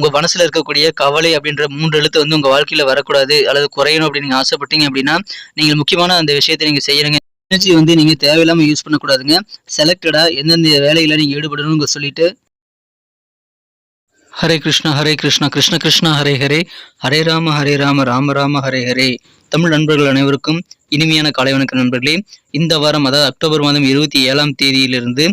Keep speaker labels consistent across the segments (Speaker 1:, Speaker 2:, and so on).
Speaker 1: உங்க மனசுல இருக்கக்கூடிய கவலை அப்படின்ற மூன்று எழுத்து வந்து உங்க வாழ்க்கையில வரக்கூடாது அல்லது குறையணும் அப்படின்னு நீங்க ஆசைப்பட்டீங்க அப்படின்னா நீங்கள் முக்கியமான அந்த விஷயத்தை நீங்க செய்யணுங்க. எனர்ஜி வந்து நீங்க தேவையில்லாம யூஸ் பண்ணக்கூடாதுங்க. செலக்டடா எந்தெந்த வேலையில் நீங்க ஈடுபடணும்னு சொல்லிட்டு. ஹரே கிருஷ்ணா ஹரே கிருஷ்ணா கிருஷ்ண கிருஷ்ணா ஹரே ஹரே. ஹரே ராம ஹரே ராம ராம ராம ஹரே ஹரே. தமிழ் நண்பர்கள் அனைவருக்கும் இனிமையான காலை வணக்க நண்பர்களே. இந்த வாரம் அதாவது அக்டோபர் மாதம் இருபத்தி ஏழாம் தேதியிலிருந்து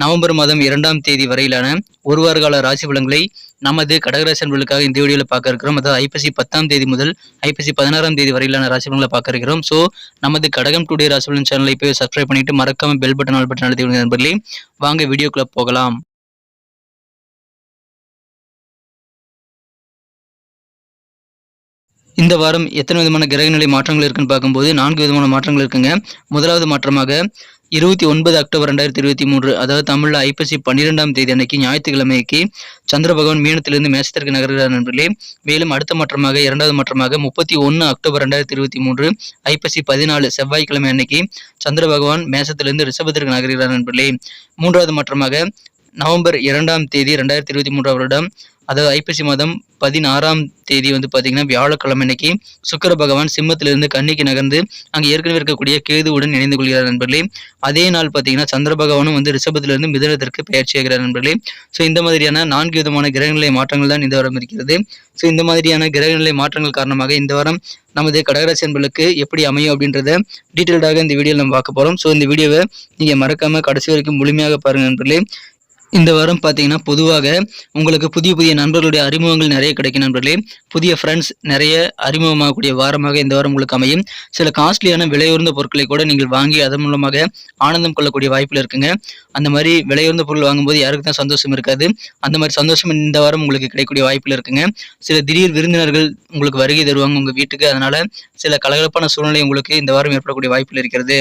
Speaker 1: நவம்பர் மாதம் இரண்டாம் தேதி வரையிலான ஒரு வார கால ராசி பலன்களை நமது கடகராசி அன்பர்களுக்காக இந்த வீடியோவில் பார்க்க இருக்கிறோம். அதாவது ஐப்பசி பத்தாம் தேதி முதல் ஐப்பசி பதினாறாம் தேதி வரையிலான ராசி பலன்களை பார்க்க இருக்கிறோம். ஸோ நமது கடகம் டுடே ராசி பலன் சேனலை போய் சப்ஸ்கிரைப் பண்ணிட்டு மறக்காம பெல் பட்டன் ஆல் பட்டன் அழுத்தி நண்பர்களே. வாங்க வீடியோக்குள்ள போகலாம். இந்த வாரம் எத்தனை விதமான கிரகநிலை மாற்றங்கள் இருக்குன்னு பார்க்கும்போது நான்கு விதமான மாற்றங்கள் இருக்குங்க. முதலாவது மாற்றமாக இருபத்தி ஒன்பது அக்டோபர் ரெண்டாயிரத்தி இருபத்தி மூன்று அதாவது தமிழில் ஐப்பசி பன்னிரெண்டாம் தேதி அன்னைக்கு ஞாயிற்றுக்கிழமைக்கு சந்திர பகவான் மீனத்திலிருந்து மேசத்திற்கு நகர்கிறார் நண்பர்களே. மேலும் அடுத்த மாற்றமாக இரண்டாவது மாற்றமாக முப்பத்தி ஒன்று அக்டோபர் ரெண்டாயிரத்தி இருபத்தி மூன்று ஐப்பசி பதினாலு செவ்வாய்க்கிழமை அன்னைக்கு சந்திர பகவான் மேசத்திலிருந்து ரிஷபத்திற்கு நகர்கிறார் நண்பர்களே. மூன்றாவது மாற்றமாக நவம்பர் இரண்டாம் தேதி ரெண்டாயிரத்தி இருபத்தி மூன்றாம் வருடம் அதாவது ஐப்பசி மாதம் பதினாறாம் தேதி வந்து பார்த்தீங்கன்னா வியாழக்கிழமை அன்னைக்கு சுக்கர பகவான் சிம்மத்திலிருந்து கன்னிக்கு நகர்ந்து அங்கே ஏற்கனவே இருக்கக்கூடிய கேதுவுடன் இணைந்து கொள்கிறார் நண்பர்களே. அதே நாள் பார்த்தீங்கன்னா சந்திர பகவானும் வந்து ரிஷபத்திலிருந்து மிதனத்திற்கு பயிற்சி ஆகிறார் நண்பர்களே. ஸோ இந்த மாதிரியான நான்கு விதமான கிரகநிலை மாற்றங்கள் தான் இந்த வாரம் இருக்கிறது. ஸோ இந்த மாதிரியான கிரகநிலை மாற்றங்கள் காரணமாக இந்த வாரம் நமது கடகராசி அன்பர்களுக்கு எப்படி அமையும் அப்படின்றத டீட்டெயில்டாக இந்த வீடியோவில் நம்ம பார்க்க போகிறோம் ஸோ இந்த வீடியோவை நீங்கள் மறக்காமல் கடைசி வரைக்கும் முழுமையாக பாருங்கள் நண்பர்களே. இந்த வாரம் பார்த்தீங்கன்னா பொதுவாக உங்களுக்கு புதிய புதிய நண்பர்களுடைய அறிமுகங்கள் நிறைய கிடைக்கும் நண்பர்களே. புதிய ஃப்ரெண்ட்ஸ் நிறைய அறிமுகமாகக்கூடிய வாரமாக இந்த வாரம் உங்களுக்கு அமையும். சில காஸ்ட்லியான விலையுயர்ந்த பொருட்களை கூட நீங்கள் வாங்கி அதன் மூலமாக ஆனந்தம் கொள்ளக்கூடிய வாய்ப்பில் இருக்குங்க. அந்த மாதிரி விலையுயர்ந்த பொருள் வாங்கும்போது யாருக்கு தான் சந்தோஷம் இருக்காது. அந்த மாதிரி சந்தோஷம் இந்த வாரம் உங்களுக்கு கிடைக்கக்கூடிய வாய்ப்பில் இருக்குங்க. சில திடீர் விருந்தினர்கள் உங்களுக்கு வருகை தருவாங்க உங்கள் வீட்டுக்கு. அதனால சில கலகலப்பான சூழ்நிலை உங்களுக்கு இந்த வாரம் ஏற்படக்கூடிய வாய்ப்பில் இருக்கிறது.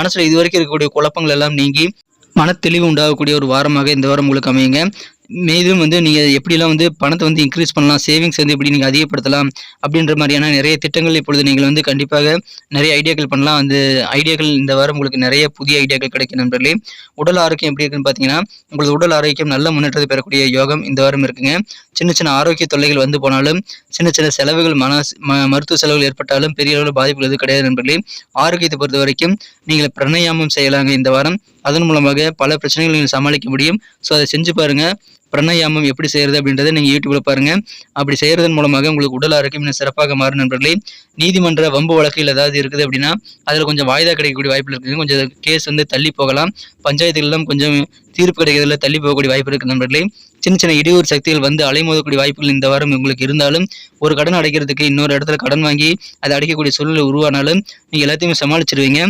Speaker 1: மனசில் இதுவரைக்கும் இருக்கக்கூடிய குழப்பங்கள் எல்லாம் நீங்கி மனத்தெளிவு உண்டாகக்கூடிய ஒரு வாரமாக இந்த வாரம் உங்களுக்கு அமையுங்க. மேலும் வந்து நீங்கள் எப்படிலாம் வந்து பணத்தை வந்து இன்க்ரீஸ் பண்ணலாம் சேவிங்ஸ் வந்து எப்படி நீங்கள் அதிகப்படுத்தலாம் அப்படின்ற மாதிரியான நிறைய திட்டங்கள் இப்பொழுது நீங்கள் வந்து கண்டிப்பாக நிறைய ஐடியாக்கள் பண்ணலாம். அந்த ஐடியாக்கள் இந்த வாரம் உங்களுக்கு நிறைய புதிய ஐடியாக்கள் கிடைக்கும் நண்பர்களே. உடல் ஆரோக்கியம் எப்படி இருக்குன்னு பார்த்தீங்கன்னா உங்களது உடல் ஆரோக்கியம் நல்ல முன்னேற்றத்தை பெறக்கூடிய யோகம் இந்த வாரம் இருக்குங்க. சின்ன சின்ன ஆரோக்கிய தொல்லைகள் வந்து போனாலும் சின்ன சின்ன செலவுகள் மன ம- மருத்துவ செலவுகள் ஏற்பட்டாலும் பெரிய அளவில் பாதிப்புகள் எதுவும் கிடையாது நண்பர்களே. ஆரோக்கியத்தை பொறுத்த வரைக்கும் நீங்கள் பிரணயாமம் செய்யலாங்க இந்த வாரம். அதன் மூலமாக பல பிரச்சனைகளை நீங்கள் சமாளிக்க முடியும். ஸோ அதை செஞ்சு பாருங்கள் பிரணயாமம் எப்படி செய்கிறது அப்படின்றத நீங்கள் யூடியூப்பில் பாருங்கள் அப்படி செய்கிறதன் மூலமாக உங்களுக்கு உடல் ஆரோக்கியம் இன்னும் சிறப்பாக மாறும் நண்பர்களே. நீதிமன்ற வம்பு வழக்கில் ஏதாவது இருக்குது அப்படின்னா அதில் கொஞ்சம் வாய்தா கிடைக்கக்கூடிய வாய்ப்பு இருக்குது. கொஞ்சம் கேஸ் வந்து தள்ளி போகலாம். பஞ்சாயத்துகளெல்லாம் கொஞ்சம் தீர்ப்பு கிடைக்கிறதுல தள்ளி போகக்கூடிய வாய்ப்பு இருக்குது நண்பர்களே. சின்ன சின்ன இடையூறு சக்திகள் வந்து அலைமோதக்கூடிய வாய்ப்புகள் இந்த வாரம் உங்களுக்கு இருந்தாலும் ஒரு கடன் அடைக்கிறதுக்கு இன்னொரு இடத்துல கடன் வாங்கி அதை அடைக்கக்கூடிய சூழ்நிலை உருவானாலும் நீங்கள் எல்லாத்தையுமே சமாளிச்சிருவீங்க.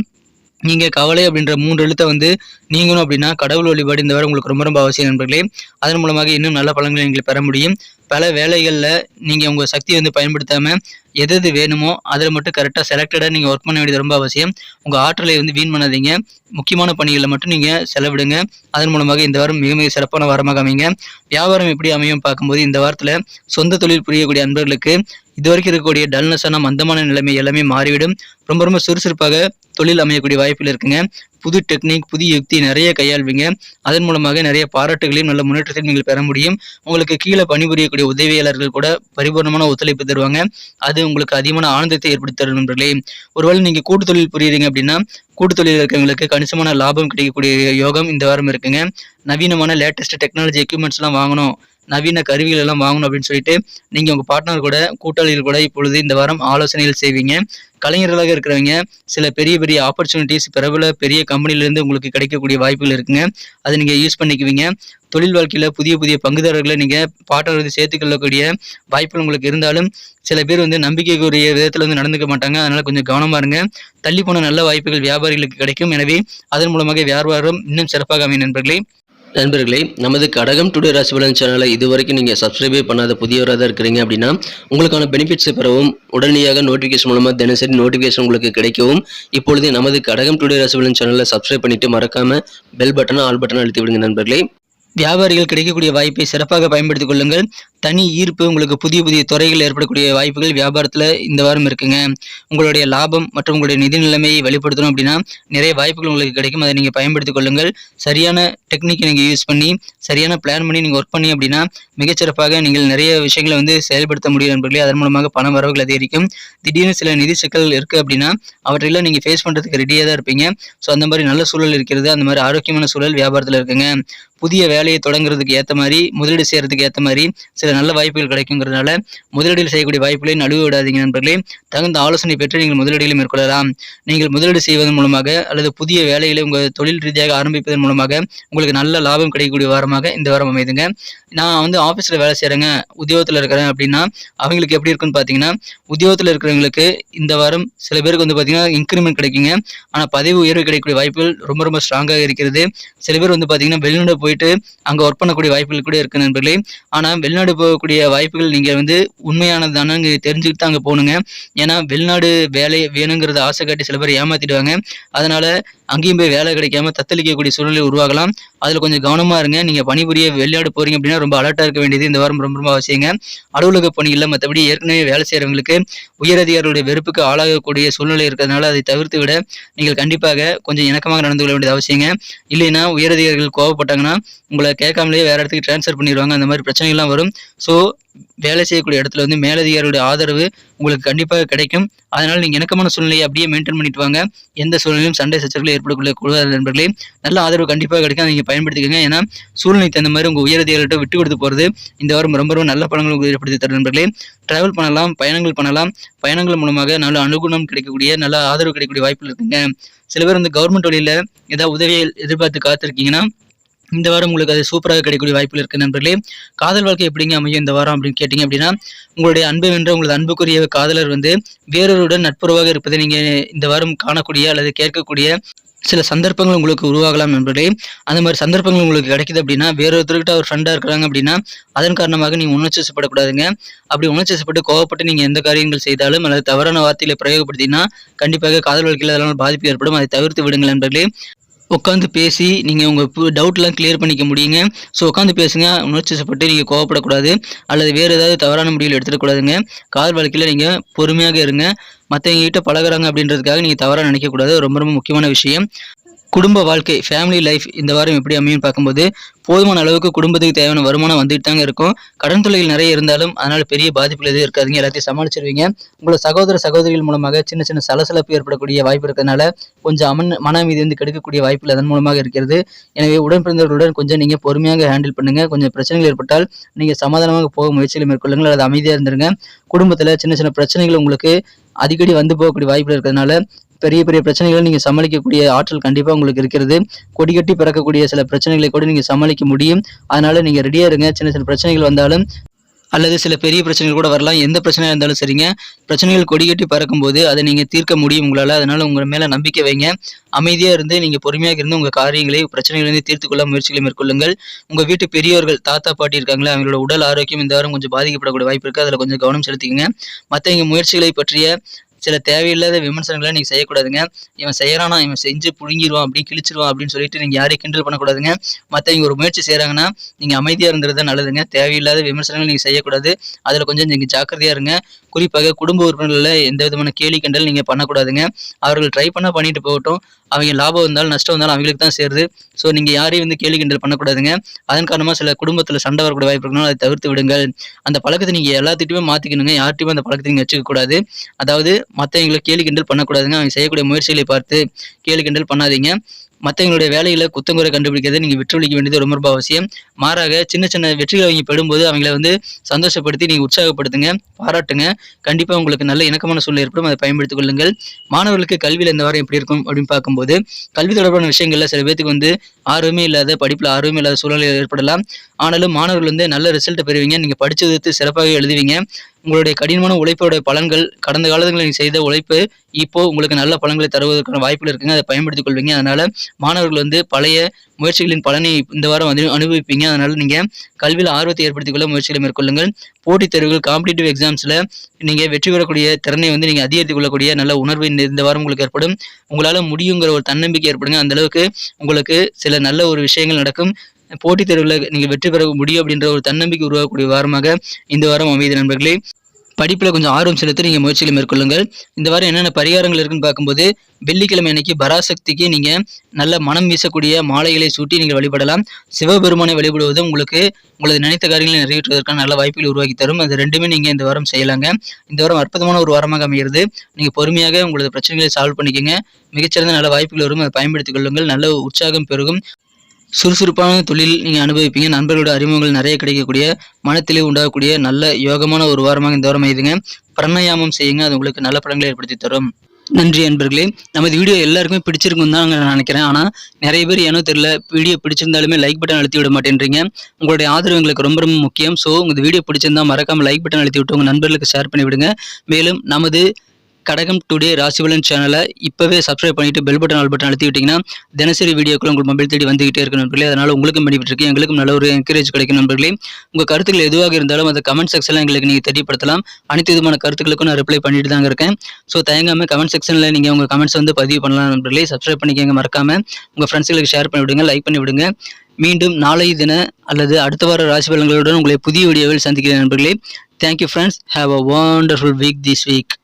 Speaker 1: நீங்க கவலை அப்படின்ற மூன்று எழுத்தை வந்து நீங்கணும் அப்படின்னா கடவுள் வழிபாடு இந்த வாரம் உங்களுக்கு ரொம்ப ரொம்ப அவசியம் நண்பர்களே. அதன் மூலமாக இன்னும் நல்ல பலன்களை நீங்கள் பெற முடியும். பல வேலைகளில் நீங்கள் உங்கள் சக்தியை வந்து பயன்படுத்தாமல் எது எது வேணுமோ அதில் மட்டும் கரெக்டாக செலக்டடாக நீங்கள் ஒர்க் பண்ண வேண்டியது ரொம்ப அவசியம். உங்கள் ஆற்றலை வந்து வீண் பண்ணாதீங்க. முக்கியமான பணிகளில் மட்டும் நீங்கள் செலவிடுங்க. அதன் மூலமாக இந்த வாரம் மிக மிக சிறப்பான வாரமாக அமைங்க. வியாபாரம் எப்படி அமையும் பார்க்கும்போது இந்த வாரத்தில் சொந்த தொழில் புரியக்கூடிய அன்பர்களுக்கு இதுவரைக்கும் இருக்கக்கூடிய டல்னஸான மந்தமான நிலைமை எல்லாமே மாறிவிடும். ரொம்ப ரொம்ப சுறுசுறுப்பாக தொழில் அமையக்கூடிய வாய்ப்பில் இருக்குங்க. புது டெக்னிக் புதிய யுக்தி நிறைய கையாள்வீங்க. அதன் மூலமாக நிறைய பாராட்டுகளையும் நல்ல முன்னேற்றத்தையும் நீங்கள் பெற முடியும். உங்களுக்கு கீழே பணிபுரியக்கூடிய உதவியாளர்கள் கூட பரிபூர்ணமான ஒத்துழைப்பு தருவாங்க. அது உங்களுக்கு அதிகமான ஆனந்தத்தை ஏற்படுத்தி தரும் நண்பர்களே. ஒருவேளை நீங்கள் கூட்டு தொழில் புரியுறீங்க அப்படின்னா கூட்டு தொழில் இருக்கிறவங்களுக்கு கணிசமான லாபம் கிடைக்கக்கூடிய யோகம் இந்த வாரம் இருக்குங்க. நவீனமான லேட்டஸ்ட் டெக்னாலஜி எக்யூப்மெண்ட்ஸ்லாம் வாங்கணும். நவீன கருவிகள் எல்லாம் வாங்கணும் அப்படின்னு சொல்லிட்டு நீங்கள் உங்கள் பார்ட்னர் கூட கூட்டாளிகள் கூட இப்பொழுது இந்த வாரம் ஆலோசனைகள் செய்வீங்க. கலைஞர்களாக இருக்கிறவங்க சில பெரிய பெரிய ஆப்பர்ச்சுனிட்டிஸ் பிரபல பெரிய கம்பெனிலேருந்து உங்களுக்கு கிடைக்கக்கூடிய வாய்ப்புகள் இருக்குங்க. அதை நீங்கள் யூஸ் பண்ணிக்குவீங்க. தொழில் வாழ்க்கையில் புதிய புதிய பங்குதாரர்களை நீங்கள் பார்ட்னர் வந்து சேர்த்துக்கொள்ளக்கூடிய வாய்ப்புகள் உங்களுக்கு இருந்தாலும் சில பேர் வந்து நம்பிக்கைக்குரிய விதத்தில் வந்து நடந்துக்க மாட்டாங்க. அதனால் கொஞ்சம் கவனமாக இருங்க. தள்ளி போன நல்ல வாய்ப்புகள் வியாபாரிகளுக்கு கிடைக்கும். எனவே அதன் மூலமாக வியாபாரம் இன்னும் சிறப்பாக அமையும் நண்பர்களே.
Speaker 2: நண்பர்களே நமது கடகம் டுடே ராசிபலன் சேனலை இதுவரைக்கும் நீங்கள் சப்ஸ்கிரைபே பண்ணாத புதியவராக தான் இருக்கிறீங்க அப்படின்னா உங்களுக்கான பெனிஃபிட்ஸை பெறவும் உடனடியாக நோட்டிஃபிகேஷன் மூலமாக தினசரி நோட்டிஃபிகேஷன் உங்களுக்கு கிடைக்கவும் இப்பொழுது நமது கடகம் டுடே ராசிபலன் சேனலை சப்ஸ்கிரைப் பண்ணிவிட்டு மறக்காமல் பெல் பட்டனை ஆல் பட்டனை அழுத்தி விடுங்க நண்பர்களே.
Speaker 1: வியாபாரிகள் கிடைக்கக்கூடிய வாய்ப்பை சிறப்பாக பயன்படுத்திக் கொள்ளுங்கள். தனி ஈர்ப்பு உங்களுக்கு புதிய புதிய துறைகள் ஏற்படக்கூடிய வாய்ப்புகள் வியாபாரத்தில் இந்த வாரம் இருக்குங்க. உங்களுடைய லாபம் மற்றும் உங்களுடைய நிதி நிலைமையை வெளிப்படுத்தணும் அப்படின்னா நிறைய வாய்ப்புகள் உங்களுக்கு கிடைக்கும். அதை நீங்கள் பயன்படுத்திக் கொள்ளுங்கள். சரியான டெக்னிக்கை நீங்கள் யூஸ் பண்ணி சரியான பிளான் பண்ணி நீங்கள் ஒர்க் பண்ணி அப்படின்னா மிகச்சிறப்பாக நீங்கள் நிறைய விஷயங்களை வந்து செயல்படுத்த முடியும் நண்பர்களே. அதன் மூலமாக பண வரவுகள் அதிகரிக்கும். திடீர்னு சில நிதி சிக்கல் இருக்குது அப்படின்னா அவற்றையெல்லாம் நீங்கள் ஃபேஸ் பண்ணுறதுக்கு ரெடியாக தான் இருப்பீங்க. ஸோ அந்த மாதிரி நல்ல சூழல் இருக்கிறது. அந்த மாதிரி ஆரோக்கியமான சூழல் வியாபாரத்தில் இருக்குங்க. புதிய வேலையை தொடங்குறதுக்கு ஏற்ற மாதிரி முதலீடு செய்யறதுக்கு ஏற்ற மாதிரி சில நல்ல வாய்ப்புகள் கிடைக்குங்கிறதுனால முதலீடுகள் செய்யக்கூடிய வாய்ப்புகளை நழுவ விடாதீங்க நண்பர்களே. தகுந்த ஆலோசனை பெற்று நீங்கள் முதலீடுகளை மேற்கொள்ளலாம். நீங்கள் முதலீடு செய்வதன் மூலமாக அல்லது புதிய வேலைகளை உங்கள் தொழில் ரீதியாக ஆரம்பிப்பதன் மூலமாக உங்களுக்கு நல்ல லாபம் கிடைக்கக்கூடிய வாரமாக இந்த வாரம் அமைதுங்க. நான் வந்து ஆஃபீஸில் வேலை செய்கிறேங்க உத்தியோகத்தில் இருக்கிறேன் அப்படின்னா அவங்களுக்கு எப்படி இருக்குன்னு பார்த்தீங்கன்னா உத்தியோகத்தில் இருக்கிறவங்களுக்கு இந்த வாரம் சில பேருக்கு வந்து பார்த்தீங்கன்னா இன்க்ரிமெண்ட் கிடைக்குங்க. ஆனால் பதவி உயர்வு கிடைக்கக்கூடிய வாய்ப்புகள் ரொம்ப ரொம்ப ஸ்ட்ராங்காக இருக்கிறது. சில பேர் வந்து பார்த்தீங்கன்னா வெளிநாடு போயிட்டு அங்கே ஒர்க் பண்ணக்கூடிய வாய்ப்புகள் கூட இருக்குது நண்பர்களே. ஆனால் வெளிநாடு போகக்கூடிய வாய்ப்புகள் நீங்கள் வந்து உண்மையானது தானே தெரிஞ்சுக்கிட்டு தான் அங்கே போகணுங்க. ஏன்னா வெளிநாடு வேலை வேணுங்கிறத ஆசை காட்டி சில பேர் ஏமாத்திடுவாங்க. அதனால் அங்கேயும் போய் வேலை கிடைக்காம தத்தளிக்கக்கூடிய சூழ்நிலை உருவாகலாம் அதில் கொஞ்சம் கவனமாக இருங்க. நீங்கள் பணிபுரிய வெளிநாடு போகிறீங்க அப்படின்னா ரொம்ப அலர்ட்டாக இருக்க வேண்டியது இந்த வாரம் ரொம்ப ரொம்ப அவசியங்க. அலுவலக பணிகளில் மற்றபடி ஏற்கனவே வேலை செய்கிறவங்களுக்கு உயரதிகாரிகளுடைய வெறுப்புக்கு ஆளாகக்கூடிய சூழ்நிலை இருக்கிறதுனால அதை தவிர்த்து விட நீங்கள் கண்டிப்பாக கொஞ்சம் இணக்கமாக நடந்து கொள்ள வேண்டியது அவசியங்க. இல்லைன்னா உயரதிகாரிகள் கோவப்பட்டாங்கன்னா உங்களை கேட்காமலேயே வேறு இடத்துக்கு ட்ரான்ஸ்ஃபர் பண்ணிடுவாங்க அந்த மாதிரி பிரச்சனைகள்லாம் வரும். ஸோ வேலை செய்யக்கூடிய இடத்துல வந்து மேலதிகாரியுடைய ஆதரவு உங்களுக்கு கண்டிப்பாக கிடைக்கும். அதனால் நீங்கள் இணக்கமான சூழ்நிலையை அப்படியே மெயின்டைன் பண்ணிட்டு வாங்க. எந்த சூழ்நிலையும் சண்டை சச்சரவுகள் ஏற்படக்கூடிய கூடாது நண்பர்களே நல்ல ஆதரவு கண்டிப்பாக கிடைக்கும். நீங்கள் பயன்படுத்திக்கோங்க. ஏன்னா சூழ்நிலைக்கு தகுந்த மாதிரி உங்கள் உயரதிகாரிகிட்ட விட்டு கொடுத்து போகிறது இந்த வாரம் ரொம்ப ரொம்ப நல்ல பலன்கள் உங்களுக்கு ஏற்படுத்தி தரும் நண்பர்களே. ட்ராவல் பண்ணலாம் பயணங்கள் பண்ணலாம். பயணங்கள் மூலமாக நல்ல அனுகுணம் கிடைக்கக்கூடிய நல்ல ஆதரவு கிடைக்கக்கூடிய வாய்ப்புகள் இருக்குங்க. சில பேர் வந்து கவர்மெண்ட் வழியில் ஏதாவது உதவியை எதிர்பார்த்து காத்திருக்கீங்கன்னா இந்த வாரம் உங்களுக்கு அது சூப்பராக கிடைக்கக்கூடிய வாய்ப்புகள் இருக்குது நண்பர்களே. காதல் வாழ்க்கை எப்படிங்க அமையும் இந்த வாரம் அப்படின்னு கேட்டிங்க அப்படின்னா உங்களுடைய அன்பு வென்ற உங்களது அன்புக்குரிய காதலர் வந்து வேறொருடன் நட்புறவாக இருப்பதை நீங்கள் இந்த வாரம் காணக்கூடிய அல்லது கேட்கக்கூடிய சில சந்தர்ப்பங்கள் உங்களுக்கு உருவாகலாம் நண்பர்களே. அந்த மாதிரி சந்தர்ப்பங்கள் உங்களுக்கு கிடைக்குது அப்படின்னா வேறொருத்தர்கிட்ட ஒரு ஃப்ரெண்டாக இருக்கிறாங்க அப்படின்னா அதன் காரணமாக நீங்கள் உணர்ச்சிசப்படக்கூடாதுங்க அப்படி உணர்ச்சிசப்பட்டு கோவப்பட்டு நீங்கள் எந்த காரியங்கள் செய்தாலும் அல்லது தவறான வார்த்தைகளை பிரயோகப்படுத்தினா கண்டிப்பாக காதல் வாழ்க்கையில் அதனால் பாதிப்பு ஏற்படும். அதை தவிர்த்து விடுங்கள் நண்பர்களே. உட்காந்து பேசி நீங்கள் உங்கள் டவுட்லாம் கிளியர் பண்ணிக்க முடியுங்க. ஸோ உட்காந்து பேசுங்க. உணர்ச்சி சப்பட்டு நீங்கள் கோவப்படக்கூடாது. அல்லது வேறு ஏதாவது தவறான முடிவுகள் எடுத்துடக்கூடாதுங்க. கார் வாழ்க்கையில் நீங்கள் பொறுமையாக இருங்க. மற்றவங்க கிட்ட பழகுறாங்க அப்படின்றதுக்காக நீங்கள் தவறாக நினைக்கக்கூடாது. ரொம்ப ரொம்ப முக்கியமான விஷயம். குடும்ப வாழ்க்கை ஃபேமிலி லைஃப் இந்த வாரம் எப்படி அமையும் பார்க்கும்போது போதுமான அளவுக்கு குடும்பத்துக்கு தேவையான வருமானம் வந்துட்டு தாங்க இருக்கும். கடன் தொழில் நிறைய இருந்தாலும் அதனால பெரிய பாதிப்புகள் எதுவும் இருக்காதுங்க. எல்லாத்தையும் சமாளிச்சிருவீங்க. உங்களோட சகோதர சகோதரிகள் மூலமாக சின்ன சின்ன சலசலப்பு ஏற்படக்கூடிய வாய்ப்பு இருக்கிறதுனால கொஞ்சம் அமன் மன அமைதி வந்து கெடுக்கக்கூடிய வாய்ப்புகள் அதன் மூலமாக இருக்கிறது. எனவே உடன் பிறந்தவர்களுடன் கொஞ்சம் நீங்கள் பொறுமையாக ஹேண்டில் பண்ணுங்க. கொஞ்சம் பிரச்சனைகள் ஏற்பட்டால் நீங்கள் சமாதானமாக போக முயற்சிகளை மேற்கொள்ளுங்கள். அல்லது அமைதியாக இருந்துருங்க. குடும்பத்தில் சின்ன சின்ன பிரச்சனைகள் உங்களுக்கு அடிக்கடி வந்து போகக்கூடிய வாய்ப்புகள் இருக்கிறதுனால பெரிய பெரிய பிரச்சனைகளை நீங்கள் சமாளிக்கக்கூடிய ஆற்றல் கண்டிப்பாக உங்களுக்கு இருக்கிறது. கொடி கட்டி பிறக்கக்கூடிய சில பிரச்சனைகளை கூட நீங்கள் சமாளிக்க முடியும். அதனால நீங்கள் ரெடியாக இருங்க. சின்ன சின்ன பிரச்சனைகள் வந்தாலும் அல்லது சில பெரிய பிரச்சனைகள் கூட வரலாம். எந்த பிரச்சனையாக இருந்தாலும் சரிங்க. பிரச்சனைகள் கொடிகட்டி பறக்கும் பறக்கும்போது அதை நீங்கள் தீர்க்க முடியும் உங்களால். அதனால் உங்கள் மேலே நம்பிக்கை வைங்க. அமைதியாக இருந்து நீங்கள் பொறுமையாக இருந்து உங்கள் காரியங்களை பிரச்சனைகளிலிருந்து தீர்த்து கொள்ள முயற்சிகளை மேற்கொள்ளுங்கள். உங்கள் வீட்டு பெரியவர்கள் தாத்தா பாட்டி இருக்காங்களே அவங்களோட உடல் ஆரோக்கியம் இந்த வாரம் கொஞ்சம் பாதிக்கப்படக்கூடிய வாய்ப்பு இருக்குது அதில் கொஞ்சம் கவனம் செலுத்திக்கங்க. மற்றவங்க முயற்சிகளை பற்றிய சில தேவையில்லாத விமர்சனங்களை நீங்கள் செய்யக்கூடாதுங்க. இவன் செய்கிறானா இவன் செஞ்சு புழுங்கிடுவான் அப்படி கிழிச்சிருவான் அப்படின்னு சொல்லிட்டு நீங்கள் யாரையும் கிண்டல் பண்ணக்கூடாதுங்க. மற்றவங்க ஒரு முயற்சி செய்கிறாங்கன்னா நீங்கள் அமைதியாக இருந்துறது நல்லதுங்க. தேவையில்லாத விமர்சனங்கள் நீங்கள் செய்யக்கூடாது. அதில் கொஞ்சம் நீங்கள் ஜாக்கிரதையாக இருங்க. குறிப்பாக குடும்ப உறுப்பினர்களில் எந்த விதமான கேலி கிண்டல் நீங்கள் பண்ணக்கூடாதுங்க. அவர்கள் ட்ரை பண்ணால் பண்ணிட்டு போகட்டும். அவங்க லாபம் வந்தாலும் நஷ்டம் வந்தாலும் அவங்களுக்கு தான் சேருது. ஸோ நீங்கள் யாரையும் வந்து கேலி கிண்டல் பண்ணக்கூடாதுங்க. அதன் காரணமாக சில குடும்பத்தில் சண்டை வரக்கூடிய வாய்ப்பு இருக்கணும் அதை தவிர்த்து விடுங்கள். அந்த பழக்கத்தை நீங்கள் எல்லாத்திட்டையுமே மாற்றிக்கணுங்க யார்ட்டையுமே அந்த பழக்கத்தை நீங்கள் வச்சுக்கக்கூடாது. அதாவது மற்றவங்களை கேலி கிண்டல் பண்ணக்கூடாதுங்க. அவங்க செய்யக்கூடிய முயற்சிகளை பார்த்து கேலி கிண்டல் பண்ணாதீங்க. மற்றவங்களுடைய வேலையில் குத்தங்குறை கண்டுபிடிக்கிறதை நீங்கள் விட்டுவளிக்க வேண்டியது ரொம்ப ரொம்ப அவசியம். மாறாக சின்ன சின்ன வெற்றிகளை அவங்க பெறும்போது அவங்கள வந்து சந்தோஷப்படுத்தி நீங்கள் உற்சாகப்படுத்துங்க பாராட்டுங்க. கண்டிப்பாக உங்களுக்கு நல்ல இணக்கமான சூழ்நிலை ஏற்படும். அதை பயன்படுத்திக் கொள்ளுங்கள். மாணவர்களுக்கு கல்வியில் இந்த வாரம் எப்படி இருக்கும் அப்படின்னு பார்க்கும்போது கல்வி தொடர்பான விஷயங்களில் சில பேத்துக்கு வந்து ஆர்வமே இல்லாத படிப்பில் ஆர்வமே இல்லாத சூழ்நிலை ஏற்படலாம். ஆனாலும் மாணவர்கள் வந்து நல்ல ரிசல்ட்டை பெறுவீங்க. நீங்கள் படிச்சது சிறப்பாக எழுதுவீங்க. உங்களுடைய கடினமான உழைப்போடைய பலன்கள் கடந்த காலங்களில் நீங்கள் செய்த உழைப்பு இப்போ உங்களுக்கு நல்ல பலன்களை தருவதற்கான வாய்ப்புகள் இருக்குங்க. அதை பயன்படுத்திக் கொள்வீங்க. அதனால மாணவர்கள் வந்து பழைய முயற்சிகளின் பலனை இந்த வாரம் வந்து அனுபவிப்பீங்க. அதனால நீங்க கல்வியில் ஆர்வத்தை ஏற்படுத்திக் கொள்ள முயற்சிகளை மேற்கொள்ளுங்கள். போட்டித் தேர்வுகள் காம்படிட்டிவ் எக்ஸாம்ஸ்ல நீங்க வெற்றி பெறக்கூடிய திறனை வந்து நீங்க அதிகரித்துக் கொள்ளக்கூடிய நல்ல உணர்வு இந்த இந்த வாரம் உங்களுக்கு ஏற்படும். உங்களால முடியுங்கிற ஒரு தன்னம்பிக்கை ஏற்படுங்க. அந்த அளவுக்கு உங்களுக்கு சில நல்ல ஒரு விஷயங்கள் நடக்கும். போட்டித் தேர்வில் நீங்கள் வெற்றி பெற முடியும் அப்படின்ற ஒரு தன்னம்பிக்கை உருவாக்கக்கூடிய வாரமாக இந்த வாரம் அமைதி நண்பர்களே. படிப்பில் கொஞ்சம் ஆர்வம் செலுத்தி நீங்கள் முயற்சிகளை மேற்கொள்ளுங்கள். இந்த வாரம் என்னென்ன பரிகாரங்கள் இருக்குன்னு பார்க்கும்போது வெள்ளிக்கிழமை அன்னைக்கு பராசக்திக்கு நீங்கள் நல்ல மனம் வீசக்கூடிய மாலைகளை சூட்டி நீங்கள் வழிபடலாம். சிவபெருமானை வழிபடுவது உங்களுக்கு உங்களது நினைத்த காரியங்களை நிறைவேற்றுவதற்கான நல்ல வாய்ப்புகளை உருவாக்கி தரும். அது ரெண்டுமே நீங்கள் இந்த வாரம் செய்யலாங்க. இந்த வாரம் அற்புதமான ஒரு வாரமாக அமைகிறது. நீங்கள் பொறுமையாக உங்களது பிரச்சனைகளை சால்வ் பண்ணிக்கங்க. மிகச்சிறந்த நல்ல வாய்ப்புகள் வரும். அதை பயன்படுத்திக் கொள்ளுங்கள். நல்ல உற்சாகம் பெருகும். சுறுசுறுப்பான தொழில் நீங்கள் அனுபவிப்பீங்க. நண்பர்களோட அறிமுகங்கள் நிறைய கிடைக்கக்கூடிய மனத்திலே உண்டாகக்கூடிய நல்ல யோகமான ஒரு வாரமாக இந்த வாரம் ஆயுதுங்க பிரணயாமம் செய்யுங்க. அது உங்களுக்கு நல்ல பலன்களை ஏற்படுத்தி தரும். நன்றி அன்பர்களே. நமது வீடியோ எல்லாருக்குமே பிடிச்சிருக்கும் தான் நான் நினைக்கிறேன். ஆனால் நிறைய பேர் ஏனோ தெரியல வீடியோ பிடிச்சிருந்தாலுமே லைக் பட்டன் அழுத்தி விட மாட்டேன்றீங்க. உங்களுடைய ஆதரவு எங்களுக்கு ரொம்ப ரொம்ப முக்கியம். ஸோ உங்கள் வீடியோ பிடிச்சிருந்தா மறக்காமல் லைக் பட்டன் அழுத்தி விட்டு உங்கள் நண்பர்களுக்கு ஷேர் பண்ணி விடுங்க மேலும் நமது கடகம் டுடே ராசிபலன் சேனலை இப்போவே சப்ஸ்கிரைப் பண்ணிட்டு பெல் பட்டன் ஆல் பட்டன் அழுத்தி தினசரி வீடியோக்கள் உங்கள் மொபைல் தேடி வந்துகிட்டே இருக்கும் நண்பர்களே. அதனால் உங்களுக்கும் பெனிஃபிட் இருக்கேன் எங்களுக்கும் நல்ல ஒரு என்கரேஜ் கிடைக்கும் நண்பர்களே. உங்கள் கருத்துக்கள் எதுவாக இருந்தாலும் அந்த கமெண்ட் செக்ஷனில் எங்களுக்கு நீங்கள் தெரியப்படுத்தலாம். அனைத்து விதமான கருத்துக்களுக்கும் நான் ரிப்ளை பண்ணிட்டு தாங்க இருக்கேன். ஸோ தயங்காமல் கமெண்ட் செக்ஷனில் நீங்கள் உங்கள் கமெண்ட்ஸ் வந்து பதிவு பண்ணலாம் நண்பர்களே. சப்ஸ்கிரைப் பண்ணிக்கங்க மறக்காமல் உங்கள் ஃப்ரெண்ட்ஸுகளுக்கு ஷேர் பண்ணி விடுங்க லைக் பண்ணி விடுங்க. மீண்டும் நாளை தின அல்லது அடுத்த வார ராசி பலன்களுடன் உங்களை புதிய வீடியோவில் சந்திக்கிறேன் நண்பர்களே. Thank you friends have a wonderful week this week